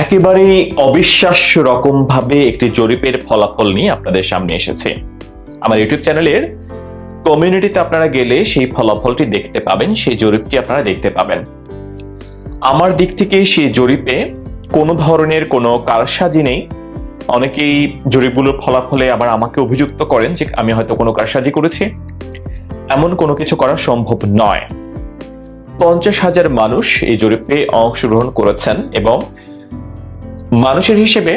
একেবারেই অবিশ্বাস্য রকম ভাবে একটি জরিপের ফলাফল নিয়ে আপনাদের সামনে এসেছে। আমার ইউটিউব চ্যানেলের কমিউনিটিতে আপনারা গেলে সেই ফলাফলটি দেখতে পাবেন, সেই জরিপটি আপনারা দেখতে পাবেন। আমার দিক থেকে সেই জরিপে কোনো ধরনের কোনো কারসাজি নেই। অনেকেই জরিপগুলোর ফলাফলে আবার আমাকে অভিযুক্ত করেন যে আমি হয়তো কোনো কারসাজি করেছি। এমন কোনো কিছু করা সম্ভব নয়। পঞ্চাশ হাজার মানুষ এই জরিপে অংশগ্রহণ করেছেন এবং মানুষের হিসেবে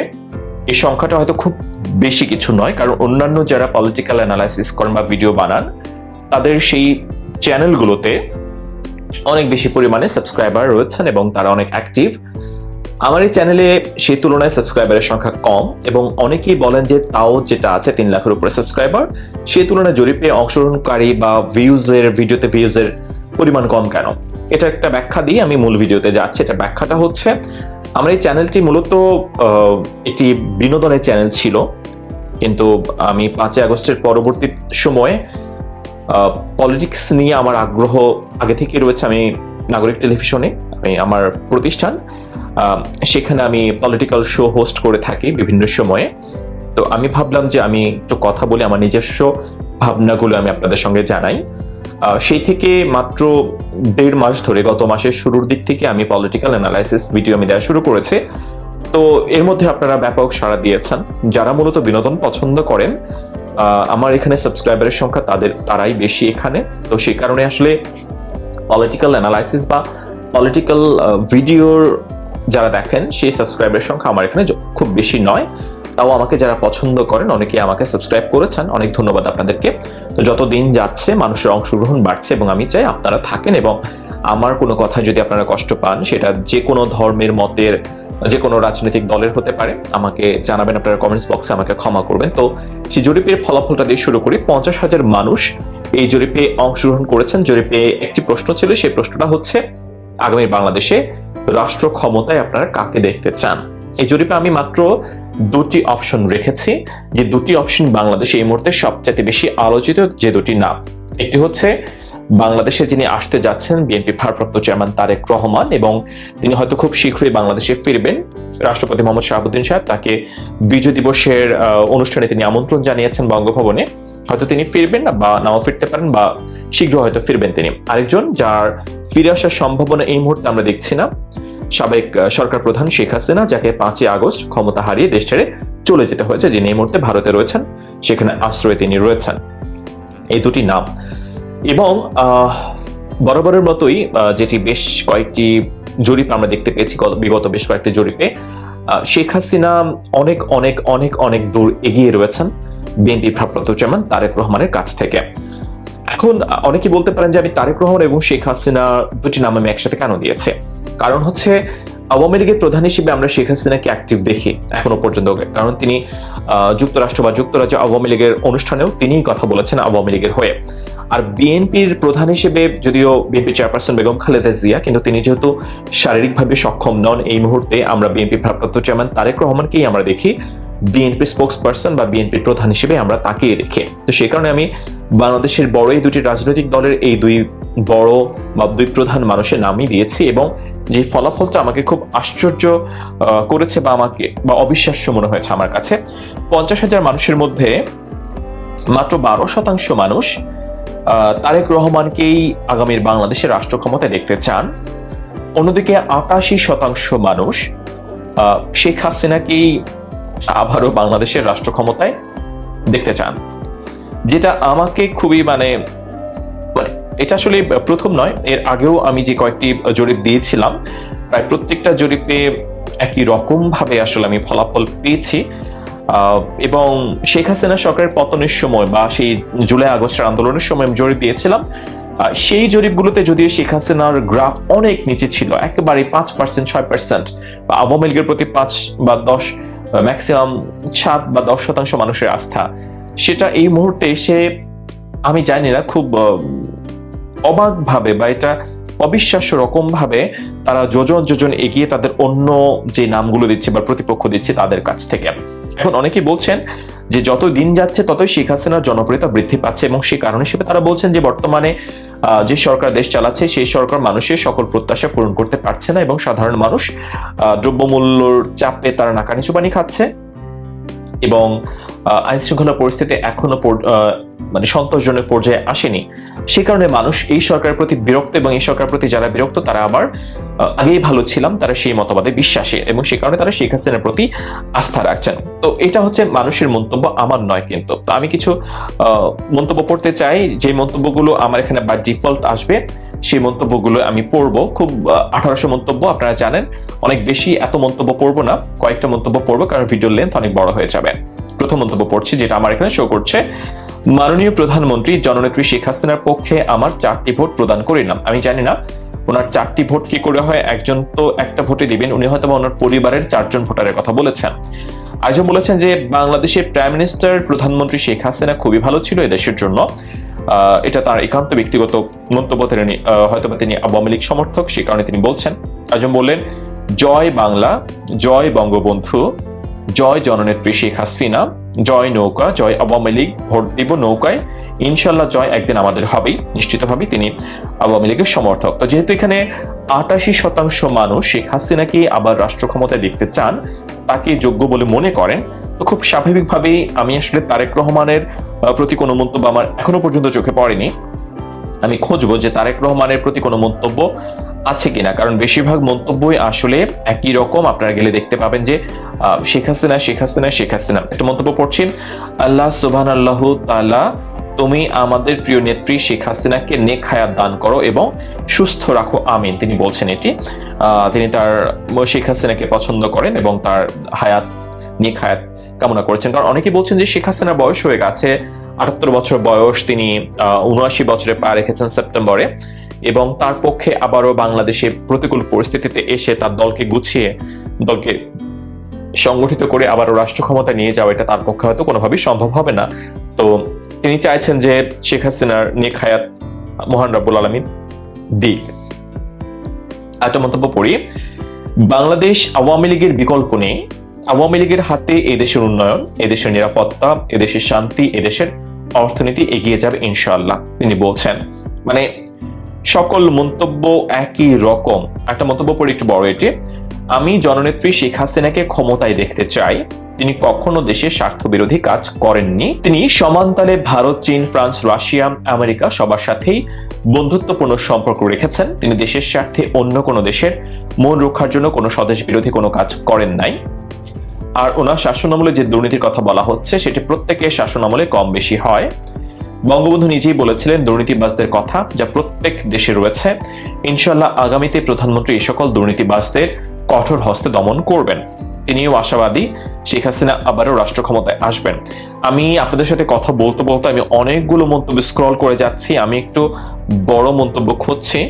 এই সংখ্যাটা হয়তো খুব বেশি কিছু নয়, কারণ অন্যান্য যারা পলিটিক্যাল অ্যানালাইসিস করেন বা ভিডিও বানান, তাদের সেই চ্যানেলগুলোতে অনেক বেশি পরিমাণে সাবস্ক্রাইবার রয়েছেন এবং তারা অনেক অ্যাক্টিভ আমার এই চ্যানেলে সেই তুলনায় সাবস্ক্রাইবারের সংখ্যা কম এবং অনেকেই বলেন যে তাও যেটা আছে তিন লাখের উপরে সাবস্ক্রাইবার সেই তুলনায় জরিপে অংশগ্রহণকারী বা ভিউজের ভিডিওতে ভিউজের পরিমাণ কম কেন? এটা একটা ব্যাখ্যা দিয়ে আমি মূল ভিডিওতে যাচ্ছি। এটা ব্যাখ্যাটা হচ্ছে আমার এই চ্যানেলটি মূলত একটি বিনোদনের চ্যানেল ছিল। কিন্তু আমি পাঁচই আগস্টের পরবর্তী সময়ে পলিটিক্স নিয়ে আমার আগ্রহ আগে থেকে রয়েছে আমি নাগরিক টেলিভিশনে, আমি আমার প্রতিষ্ঠান সেখানে আমি পলিটিক্যাল শো হোস্ট করে থাকি বিভিন্ন সময়ে। তো আমি ভাবলাম যে আমি একটু কথা বলে আমার নিজস্ব ভাবনাগুলো আমি আপনাদের সঙ্গে জানাই। সেই থেকে মাত্র দেড় মাস ধরে গত মাসের শুরুর দিক থেকে আমি পলিটিক্যাল অ্যানালাইসিস ভিডিও আমি দেওয়া শুরু করেছি। তো এর মধ্যে আপনারা ব্যাপক সাড়া দিয়েছেন। যারা মূলত বিনোদন পছন্দ করেন আমার এখানে সাবস্ক্রাইবারের সংখ্যা তাদের, তারাই বেশি এখানে। তো সেই কারণে আসলে পলিটিক্যাল অ্যানালাইসিস বা পলিটিক্যাল ভিডিওর যারা দেখেন, সেই সাবস্ক্রাইবারের সংখ্যা আমার এখানে খুব বেশি নয়। তাও আমাকে যারা পছন্দ করেন অনেকে আমাকে সাবস্ক্রাইব করেছেন। অনেক ধন্যবাদ আপনাদেরকে। তো যত দিন যাচ্ছে, মানুষের অংশগ্রহণ বাড়ছে এবং আমি চাই আপনারা থাকেন এবং আমার কোনো কথা যদি আপনারা কষ্ট পান, সেটা যে কোনো ধর্মের মতের, যে কোনো রাজনৈতিক দলের হতে পারে, আমাকে জানাবেন, আপনারা কমেন্টস বক্সে আমাকে ক্ষমা করবেন। তো সেই জরিপের ফলাফলটা দিয়ে শুরু করি। পঞ্চাশ হাজার মানুষ এই জরিপে অংশগ্রহণ করেছেন। জরিপে একটি প্রশ্ন ছিল, সেই প্রশ্নটা হচ্ছে, আগামী বাংলাদেশে রাষ্ট্র ক্ষমতায় আপনারা কাকে দেখতে চান? এই জরিপে আমি মাত্র দুটি অপশন রেখেছি। যে দুটি অপশন বাংলাদেশে এই মুহূর্তে সবচেয়ে বেশি আলোচিত, যে দুটি নাম একটি হচ্ছে, বাংলাদেশে যিনি আসতে যাচ্ছেন বিএনপি ভারপ্রাপ্ত চেয়ারম্যান তারেক রহমান এবং তিনি হয়তো খুব শীঘ্রই বাংলাদেশে ফিরবেন। রাষ্ট্রপতি মোহাম্মদ শাহাবুদ্দিন সাহেব তাকে বিজয় দিবসের অনুষ্ঠানে তিনি আমন্ত্রণ জানিয়েছেন বঙ্গভবনে। হয়তো তিনি ফিরবেন না বা নাও ফিরতে পারেন বা শীঘ্র হয়তো ফিরবেন তিনি। আরেকজন যার ফিরে আসার সম্ভাবনা এই মুহূর্তে আমরা দেখছি না। সাবেক সরকার প্রধান শেখ হাসিনা যাকে পাঁচই আগস্ট ক্ষমতা হারিয়ে দেশ ছেড়ে চলে যেতে হয়েছে যিনি এই মুহূর্তে ভারতে রয়েছেন সেখানে আশ্রয়ে তিনি রয়েছেন। এই দুটি নাম। এবং বরাবরের মতোই যেটি বেশ কয়েকটি জরিপ আমরা দেখতে পেয়েছি বিগত বেশ কয়েকটি জরিপে শেখ হাসিনা অনেক অনেক অনেক অনেক দূর এগিয়ে রয়েছেন বিএনপি ভারপ্রাপ্ত চেয়ারম্যান তারেক রহমানের কাছ থেকে। এখন আহ, অনেকেই বলতে পারেন যে আমি তারেক রহমান এবং শেখ হাসিনা দুটি নাম আমি একসাথে কেন দিয়েছে? কারণ হচ্ছে, আওয়ামী লীগের প্রধান হিসেবে আমরা শেখ হাসিনাকে অ্যাক্টিভ দেখি এখনও পর্যন্ত। কারণ তিনি যুক্তরাষ্ট্র বা যুক্তরাজ্য আওয়ামী লীগের অনুষ্ঠানেও তিনিই কথা বলেছেন আওয়ামী লীগের হয়ে। আর বিএনপির প্রধান হিসেবে যদিও বিএনপি চেয়ারপারসন বেগম খালেদা জিয়া, কিন্তু তিনি যেহেতু শারীরিকভাবে সক্ষম নন এই মুহূর্তে, আমরা বিএনপি ভারপ্রাপ্ত চেয়ারম্যান তারেক রহমানকেই আমরা দেখি। বিএনপির স্পোক্স পার্সন বা বিএনপির প্রধান হিসেবে আমরা তাকেই রেখে। তো সেই কারণে আমি বাংলাদেশের বড় এই দুটি রাজনৈতিক দলের এই দুই বড় বা দুই প্রধান মানুষের নামই দিয়েছি এবং যে ফলাফলটা আমাকে খুব আশ্চর্য করেছে বা আমাকে বা অবিশ্বাস্য মনে হয়েছে আমার কাছে। পঞ্চাশ হাজার মানুষের মধ্যে মাত্র বারো শতাংশ মানুষ তারেক রহমানকেই আগামীর বাংলাদেশের রাষ্ট্র ক্ষমতায় দেখতে চান। অন্যদিকে আটাশি শতাংশ মানুষ শেখ হাসিনাকেই আবারও বাংলাদেশের রাষ্ট্র ক্ষমতায় দেখতে চান। যেটা আমাকে খুবই মানে মানে এটা আসলে প্রথম নয়, এর আগেও আমি যে কয়েকটি জরিপ দিয়েছিলাম, প্রায় প্রত্যেকটা জরিপে একই রকম ভাবে আসলে আমি ফলাফল পেয়েছি। এবং শেখ হাসিনা সরকারের পতনের সময় বা সেই জুলাই আগস্টের আন্দোলনের সময় আমি জরিপ দিয়েছিলাম। সেই জরিপগুলোতে যদিও শেখ হাসিনার গ্রাফ অনেক নিচে ছিল, একেবারে পাঁচ পার্সেন্ট, ছয় পার্সেন্ট, বা আওয়ামী লীগের প্রতি পাঁচ বা দশ ম্যাক্সিমাম সাত বা দশ শতাংশ মানুষের আস্থা। সেটা এই মুহূর্তে এসে আমি জানি না, খুব অবাক ভাবে বা এটা অবিশ্বাস্য রকম ভাবে তারা যোজন যোজন এগিয়ে তাদের অন্য যে নামগুলো দিচ্ছে বা প্রতিপক্ষ দিচ্ছে তাদের কাছ থেকে। এখন অনেকেই বলছেন যে যত দিন যাচ্ছে, ততই শেখ হাসিনার জনপ্রিয়তা বৃদ্ধি পাচ্ছে এবং সেই কারণ হিসেবে তারা বলছেন যে বর্তমানে যে সরকার দেশ চালাচ্ছে, সেই সরকার মানুষের সকল প্রত্যাশা পূরণ করতে পারছে না এবং সাধারণ মানুষ দ্রব্যমূল্যর চাপে তারা নাকানি চুপানি খাচ্ছে এবং আইন শৃঙ্খলা পরিস্থিতি এখনও মানে সন্তোষজনক পর্যায়ে আসেনি। সে কারণে মানুষ এই সরকারের প্রতি বিরক্ত এবং এই সরকারের প্রতি যারা বিরক্ত, তারা আবার আগেই ভালো ছিলাম, তারা সেই মতবাদে বিশ্বাসী এবং সে কারণে তারা শেখ হাসিনার প্রতি আস্থা রাখছেন। তো এটা হচ্ছে মানুষের মন্তব্য, আমার নয় কিন্তু। আমি কিছু মন্তব্য পড়তে চাই, যে মন্তব্যগুলো আমার এখানে বা ডিফল্ট আসবে। সেই মন্তব্যগুলো আমি পড়ব। খুব আঠারোশো মন্তব্য আপনারা জানেন। অনেক বেশি এত মন্তব্য পড়ব না। কয়েকটা মন্তব্য পড়ব, কারণ ভিডিওর লেন্থ অনেক বড় হয়ে যাবে। প্রথম মন্তব্য পড়ছি, যেটা আমার এখানে শো করছে। মাননীয় প্রধানমন্ত্রী জননেত্রী শেখ হাসিনার পক্ষে আমার চারটি ভোট প্রদান করিলাম আমি জানি না ওনার চারটি ভোট কি করে হয়, একজন তো একটা ভোটে দিবেন, উনি হয়তো ওনার পরিবারের চারজন ভোটারের কথা বলেছেন। আরেকজন বলেছেন যে বাংলাদেশের প্রাইম মিনিস্টার প্রধানমন্ত্রী শেখ হাসিনা খুবই ভালো ছিল এদেশের জন্য। এটা তার একান্ত ব্যক্তিগত মন্তব্য। তিনি হয়তো তিনি আওয়ামী লীগ সমর্থক, সে কারণে তিনি বলছেন। একজন বললেন, জয় বাংলা, জয় বঙ্গবন্ধু, জয় জননেত্রী শেখ হাসিনা, জয় নৌকা, জয় আওয়ামী লীগ, ভোট দিব নৌকায়। ইনশাল্লাহ জয় একদিন আমাদের হবেই। নিশ্চিতভাবেই তিনি আওয়ামী লীগের সমর্থক। তো যেহেতু এখানে আটাশি শতাংশ মানুষ শেখ হাসিনাকে আবার রাষ্ট্র ক্ষমতায় দেখতে চান, তাকে যোগ্য বলে মনে করেন তো খুব স্বাভাবিকভাবেই আমি আসলে তারেক রহমানের প্রতি কোনো মন্তব্য আমার এখনও পর্যন্ত চোখে পড়েনি। আমি খুঁজবো যে তারেক রহমানের প্রতি কোনো মন্তব্য আছে কিনা, কারণ বেশিরভাগ মন্তব্যই আসলে একই রকম। আপনারা গেলে দেখতে পাবেন যে শেখ হাসিনা শেখ হাসিনা শেখ হাসিনা। একটা মন্তব্য পড়ছেন, আল্লাহ সুবহান আল্লাহ তাআলা, তুমি আমাদের প্রিয় নেত্রী শেখ হাসিনাকে নেক হায়াত দান করো এবং সুস্থ রাখো, আমিন। তিনি বলছেন এটি। তিনি তার শেখ হাসিনাকে পছন্দ করেন এবং তার হায়াত, নেক হায়াত কামনা করেছেন। কারণ অনেকেই বলছেন যে শেখ হাসিনার বয়স হয়ে গেছে, আটাত্তর বছর বয়স, তিনি উনআশি বছরে পা রেখেছেন সেপ্টেম্বরে এবং তার পক্ষে আবারও বাংলাদেশে প্রতিকূল পরিস্থিতিতে এসে তার দলকে গুছিয়ে, দলকে সংগঠিত করে আবারও রাষ্ট্র ক্ষমতা নিয়ে যাওয়া, এটা তার পক্ষে হয়তো কোনোভাবেই সম্ভব হবে না। তো তিনি চাইছেন যে শেখ হাসিনার নেক হায়াত মহান রব্বুল আলমিন দিক। একটা মন্তব্য পড়ি বাংলাদেশ আওয়ামী লীগের বিকল্প নেই। আওয়ামী লীগের হাতে এদেশের উন্নয়ন, এদেশের নিরাপত্তা, এদেশের শান্তি, এদেশের অর্থনীতি এগিয়ে যাবে ইনশাআল্লাহ, তিনি বলছেন। মানে সকল মন্তব্য একই রকম। একটা মন্তব্য পড়ে একটু বড় এটি। আমি জননেত্রী শেখ হাসিনাকে ক্ষমতায় দেখতে চাই। তিনি কখনো দেশের স্বার্থ বিরোধী কাজ করেননি। তিনি সমানতালে ভারত, চীন, ফ্রান্স, রাশিয়া, আমেরিকা সবার সাথেই বন্ধুত্বপূর্ণ সম্পর্ক রেখেছেন। তিনি দেশের স্বার্থে অন্য কোনো দেশের মন রক্ষার জন্য কোনো স্বদেশ বিরোধী কোনো কাজ করেন নাই। আর ওনার শাসনামলে যে দুর্নীতির কথা বলা হচ্ছে, সেটি প্রত্যেকের শাসনামলে কম বেশি হয়। বঙ্গবন্ধু নিজেই বলেছিলেন, দুর্নীতিবাজদের কথা যা প্রত্যেক দেশে রয়েছে। ইনশাল্লাহ আগামীতে প্রধানমন্ত্রী এই সকল দুর্নীতিবাজদের কঠোর হস্তে দমন করবেন। তিনিও আশাবাদী, শেখ হাসিনা আবারও রাষ্ট্র ক্ষমতায় আসবেন। আমি আপনাদের সাথে কথা বলতে বলতে আমি অনেকগুলো মন্তব্য স্ক্রল করে যাচ্ছি। আমি একটু বড় মন্তব্য খুঁজছি,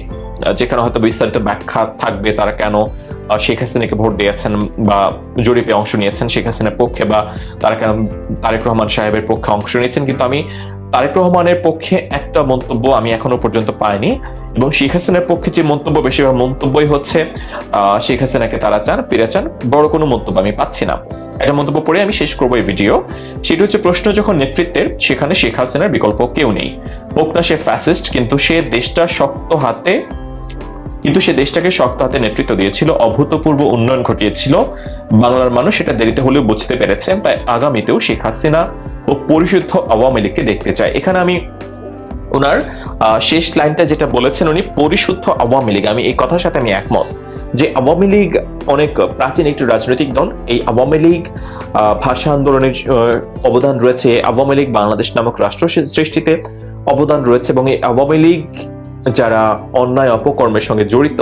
যেখানে হয়তো বিস্তারিত ব্যাখ্যা থাকবে, তারা কেন শেখ হাসিনাকে ভোট দিয়েছেন বা জরিপে অংশ নিয়েছেন শেখ হাসিনার পক্ষে বা তারা কেন তারেক রহমান সাহেবের পক্ষে অংশ নিয়েছেন। কিন্তু আমি তারেক রহমানের পক্ষে একটা মন্তব্য আমি এখনও পর্যন্ত পাইনি এবং শেখ হাসিনার পক্ষে যে মন্তব্য, বেশিরভাগ মন্তব্যই হচ্ছে শেখ হাসিনাকে তারা চান, ফিরে চান, বড় কোনো মন্তব্য আমি পাচ্ছি না। একটা মন্তব্য পড়ে আমি শেষ করব এই ভিডিও। সেটা হচ্ছে প্রশ্ন, যখন নেতৃত্বের, সেখানে শেখ হাসিনার বিকল্প কেউ নেই। হোক না সে ফ্যাসিস্ট কিন্তু সে দেশটা শক্ত হাতে কিন্তু সে দেশটাকে শক্ত হাতে নেতৃত্ব দিয়েছিল, অভূতপূর্ব উন্নয়ন ঘটিয়েছিল। বাংলার মানুষ সেটা দেরিতে হলেও বুঝতে পেরেছে, তাই আগামীতেও শেখ হাসিনা ও পরিশুদ্ধ আওয়ামী লীগকে দেখতে চাই এখানে আমি ওনার শেষ লাইনটা যেটা বলেছেন উনি, পরিশুদ্ধ আওয়ামী লীগ। আমি এই কথার সাথে আমি একমত যে আওয়ামী লীগ অনেক প্রাচীন একটি রাজনৈতিক দল। এই আওয়ামী লীগ ভাষা আন্দোলনের অবদান রয়েছে। আওয়ামী লীগ বাংলাদেশ নামক রাষ্ট্র সৃষ্টিতে অবদান রয়েছে এবং এই আওয়ামী লীগ যারা অন্যায় অপকর্মের সঙ্গে জড়িত,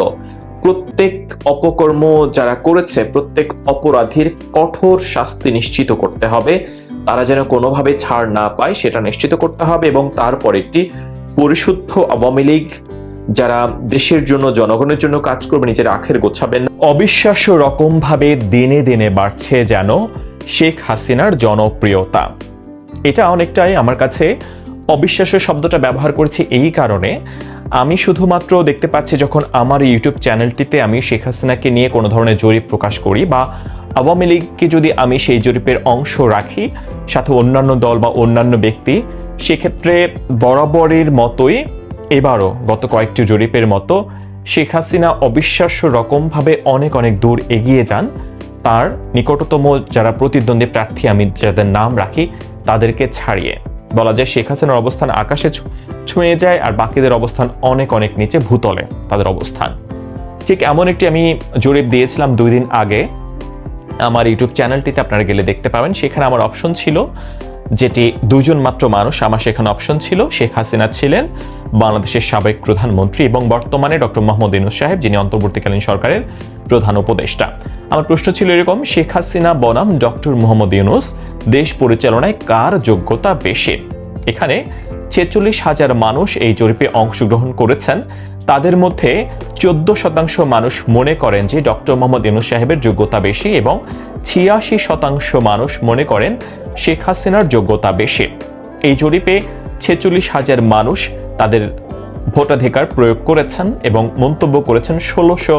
প্রত্যেক অপকর্ম যারা করেছে, প্রত্যেক অপরাধীর কঠোর শাস্তি নিশ্চিত করতে হবে। তারা যেন কোনোভাবে ছাড় না পায়, সেটা নিশ্চিত করতে হবে এবং তারপর একটি পরিশুদ্ধ আওয়ামী লীগ যারা দেশের জন্য, জনগণের জন্য কাজ করবে, নিজের আখের গোছাবেন অবিশ্বাস্য রকম ভাবে দিনে দিনে বাড়ছে যেন শেখ হাসিনার জনপ্রিয়তা। এটা অনেকটাই আমার কাছে অবিশ্বাস্য শব্দটা ব্যবহার করছি এই কারণে। আমি শুধুমাত্র দেখতে পাচ্ছি যখন আমার ইউটিউব চ্যানেলটিতে আমি শেখ হাসিনাকে নিয়ে কোনো ধরনের জরিপ প্রকাশ করি বা আওয়ামী লীগকে যদি আমি সেই জরিপের অংশ রাখি, সাথে অন্যান্য দল বা অন্যান্য ব্যক্তি, সেক্ষেত্রে বরাবরের মতোই এবারও গত কয়েকটি জরিপের মতো শেখ হাসিনা অবিশ্বাস্য রকমভাবে অনেক অনেক দূর এগিয়ে যান। তার নিকটতম যারা প্রতিদ্বন্দ্বী প্রার্থী, আমি যাদের নাম রাখি, তাদেরকে ছাড়িয়ে। বলা যায় শেখ হাসিনার অবস্থান আকাশে ছুঁয়ে যায় আর বাকিদের অবস্থান অনেক অনেক নিচে ভূতলে তাদের অবস্থান। ঠিক এমন একটি আমি জরিপ দিয়েছিলাম দুই দিন আগে। আমার ইউটিউব চ্যানেলটিতে আপনারা গেলে দেখতে পাবেন। সেখানে আমার অপশন ছিল যেটি দুজন মাত্র মানুষ, আমার সেখানে অপশন ছিল, শেখ হাসিনা ছিলেন বাংলাদেশের সাবেক প্রধানমন্ত্রী এবং বর্তমানে ডক্টর মোহাম্মদ ইউনুস সাহেব, যিনি অন্তর্বর্তীকালীন সরকারের প্রধান উপদেষ্টা। আমার প্রশ্ন ছিল এরকম, শেখ হাসিনা বনাম ডক্টর মোহাম্মদ ইউনুস দেশ পরিচালনায় কার যোগ্যতা বেশি? এখানে ছেচল্লিশ হাজার মানুষ এই জরিপে অংশগ্রহণ করেছেন। তাদের মধ্যে চোদ্দ শতাংশ মানুষ মনে করেন যে ডক্টর মোহাম্মদ ইউনুস সাহেবের যোগ্যতা বেশি এবং ছিয়াশি শতাংশ মানুষ মনে করেন শেখ হাসিনার যোগ্যতা বেশি। এই জরিপে ছেচল্লিশ হাজার মানুষ তাদের ভোটাধিকার প্রয়োগ করেছেন এবং মন্তব্য করেছেন ষোলোশো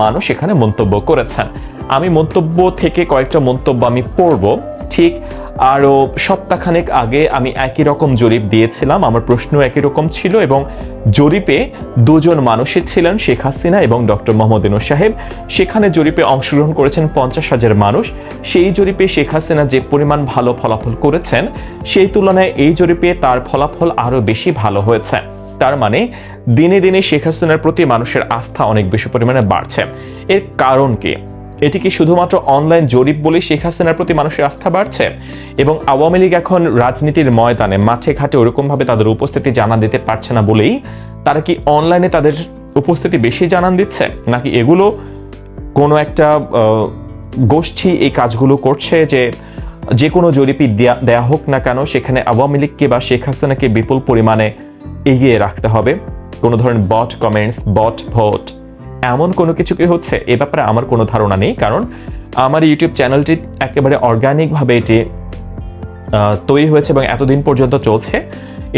মানুষ এখানে মন্তব্য করেছেন। আমি মন্তব্য থেকে কয়েকটা মন্তব্য আমি পড়ব। ঠিক আরও সপ্তাহখানেক আগে আমি একই রকম জরিপ দিয়েছিলাম, আমার প্রশ্ন একই রকম ছিল এবং জরিপে দুজন মানুষই ছিলেন, শেখ হাসিনা এবং ডক্টর মোহাম্মদ ইনুস সাহেব। সেখানে জরিপে অংশগ্রহণ করেছেন পঞ্চাশ হাজার মানুষ। সেই জরিপে শেখ হাসিনা যে পরিমাণ ভালো ফলাফল করেছেন, সেই তুলনায় এই জরিপে তার ফলাফল আরও বেশি ভালো হয়েছে। তার মানে দিনে দিনে শেখ হাসিনার প্রতি মানুষের আস্থা অনেক বেশি পরিমাণে বাড়ছে। এর কারণ কি? এটি কি শুধুমাত্র অনলাইন জরিপ বলে শেখ হাসিনার প্রতি মানুষের আস্থা বাড়ছে? এবং আওয়ামী লীগ এখন রাজনীতির ময়দানে, মাঠে ঘাটে ওরকম ভাবে তাদের উপস্থিতি জানা দিতে পারছে না বলেই তারা কি অনলাইনে তাদের উপস্থিতি বেশি জানান দিচ্ছে? নাকি এগুলো কোনো একটা গোষ্ঠী এই কাজগুলো করছে যে যে কোনো জরিপই দেয়া- দেয়া হোক না কেন, সেখানে আওয়ামী লীগকে বা শেখ হাসিনাকে বিপুল পরিমাণে এগিয়ে রাখতে হবে? কোনো ধরনের বট কমেন্টস বট ভোট এমন কোনো কিছু কি হচ্ছে, এ ব্যাপারে আমার কোনো ধারণা নেই, কারণ আমার ইউটিউব চ্যানেলটি একেবারে অর্গানিকভাবে এটি তৈরি হয়েছে এবং এতদিন পর্যন্ত চলছে।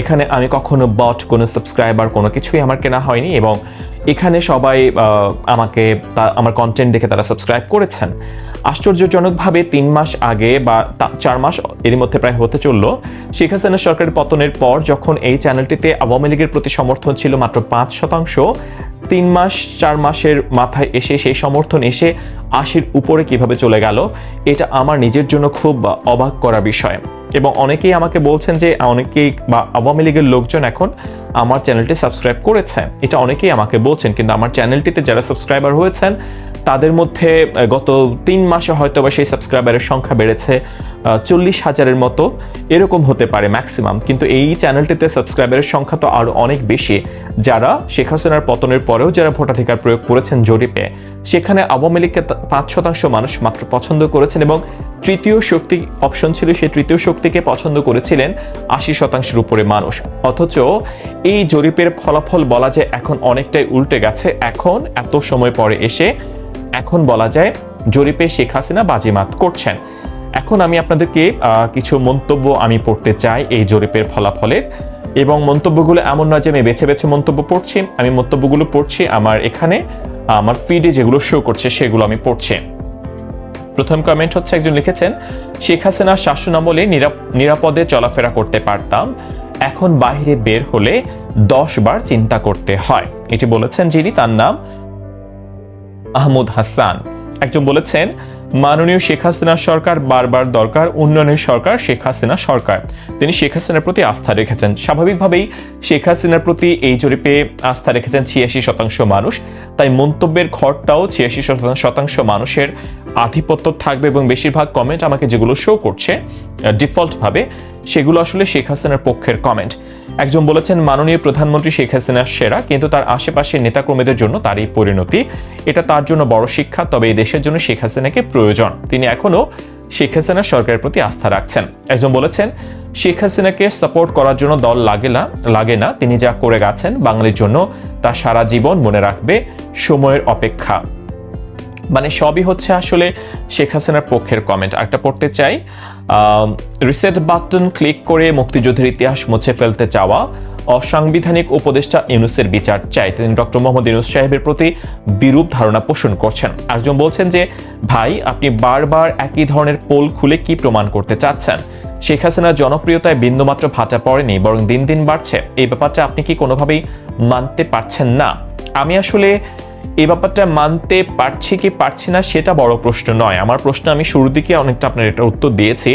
এখানে আমি কখনো বট কোনো সাবস্ক্রাইবার কোনো কিছুই আমার কেনা হয়নি এবং এখানে সবাই আমাকে আমার কন্টেন্ট দেখে তারা সাবস্ক্রাইব করেছেন। আশ্চর্যজনকভাবে তিন মাস আগে বা চার মাস এরই মধ্যে প্রায় হতে চলল, শেখ হাসিনা সরকারের পতনের পর যখন এই চ্যানেলটিতে আওয়ামী লীগের প্রতি সমর্থন ছিল মাত্র পাঁচ শতাংশ তিন মাস চার মাসের মাথায় এসে সেই সমর্থন এসে আশির উপরে কীভাবে চলে গেল, এটা আমার নিজের জন্য খুব অবাক করা বিষয়। এবং অনেকেই আমাকে বলছেন যে, অনেকেই বা আওয়ামী লীগের লোকজন এখন আমার চ্যানেলটি সাবস্ক্রাইব করেছেন এটা অনেকেই আমাকে বলছেন, কিন্তু আমার চ্যানেলটিতে যারা সাবস্ক্রাইবার হয়েছেন, তাদের মধ্যে গত তিন মাসে হয়তো বা সেই সাবস্ক্রাইবারের সংখ্যা বেড়েছে চল্লিশ হাজারের মতো। এরকম হতে পারে ম্যাক্সিমাম, কিন্তু এই চ্যানেলটিতে সাবস্ক্রাইবারের সংখ্যা তো আরও অনেক বেশি। যারা শেখ হাসিনার পতনের পরেও যারা ভোটাধিকার প্রয়োগ করেছেন জরিপে, সেখানে আওয়ামী লীগকে পাঁচ শতাংশ মানুষ মাত্র পছন্দ করেছেন এবং তৃতীয় শক্তি অপশন ছিল, সেই তৃতীয় শক্তিকে পছন্দ করেছিলেন আশি শতাংশের উপরে মানুষ। অথচ এই জরিপের ফলাফল বলা যায় এখন অনেকটাই উল্টে গেছে। এখন এত সময় পরে এসে এখন বলা যায় জরিপে শেখ হাসিনা বাজিমাত করছেন। এখন আমি আপনাদেরকে কিছু মন্তব্য আমি পড়তে চাই এই জরিপের ফলাফলের। এবং মন্তব্যগুলো এমন নয় যে আমি বেছে বেছে মন্তব্য পড়ছি, আমি মন্তব্যগুলো পড়ছি আমার এখানে। আমার ফিডে যেগুলো শো করছে, সেগুলো আমি পড়ছি। প্রথম কমেন্ট হচ্ছে, একজন লিখেছেন, শেখ হাসিনার শাসনামলে নিরাপ- নিরাপদে চলাফেরা করতে পারতাম। এখন বাইরে বের হলে দশ বার চিন্তা করতে হয়। এটি বলেছেন যিনি, তার নাম আহমদ হাসান। একজন বলেছেন মাননীয় শেখ হাসিনা সরকার বারবার দরকার, উন্নয়নের সরকার শেখ হাসিনা সরকার। তিনি শেখ হাসিনার প্রতি আস্থা রেখেছেন। স্বাভাবিকভাবেই শেখ হাসিনার প্রতি এই জরিপে আস্থা রেখেছেন ছিয়াশি শতাংশ মানুষ। তাই মন্তব্যের ঘরটাও ছিয়াশি শতাংশ মানুষের আধিপত্য থাকবে এবং বেশিরভাগ কমেন্ট আমাকে যেগুলো শো করছে ডিফল্ট ভাবে সেগুলো আসলে শেখ হাসিনার পক্ষের কমেন্ট একজন বলেছেন, মাননীয় প্রধানমন্ত্রী শেখ হাসিনা সেরা, কিন্তু তার আশেপাশের নেতাকর্মীদের জন্য তার এই পরিণতি। এটা তার জন্য বড় শিক্ষা, তবে এই দেশের জন্য শেখ হাসিনাকে প্রয়োজন। তিনি এখনও শেখ হাসিনা সরকারের প্রতি আস্থা রাখছেন। একজন বলেছেন, শেখ হাসিনাকে সাপোর্ট করার জন্য দল লাগে না লাগে না। তিনি যা করে গেছেন বাঙালির জন্য, তা সারা জীবন মনে রাখবে সময়ের অপেক্ষা। মানে সবই হচ্ছে আসলে শেখ হাসিনার পক্ষের কমেন্ট একটা পড়তে চাই। রিসেট বাটন ক্লিক করে মুক্তিযুদ্ধের ইতিহাস মুছে ফেলতে চাওয়া অসাংবিধানিক উপদেষ্টা ইউনুসের বিচার চাই তিনি ডক্টর মোহাম্মদ ইউনুস সাহেবের প্রতি বিরূপ ধারণা পোষণ করছেন। আরেকজন বলছেন যে, ভাই, আপনি বারবার একই ধরনের পোল খুলে কি প্রমাণ করতে চাচ্ছেন? শেখ হাসিনার জনপ্রিয়তায় বিন্দুমাত্র ভাটা পড়েনি, বরং দিন দিন বাড়ছে। এই ব্যাপারটা আপনি কি কোনোভাবেই মানতে পারছেন না? আমি আসলে এই ব্যাপারটা মানতে পারছি কি পারছি না, সেটা বড় প্রশ্ন নয়। আমার প্রশ্ন আমি শুরুর দিকে অনেকটা আপনার এটা উত্তর দিয়েছি।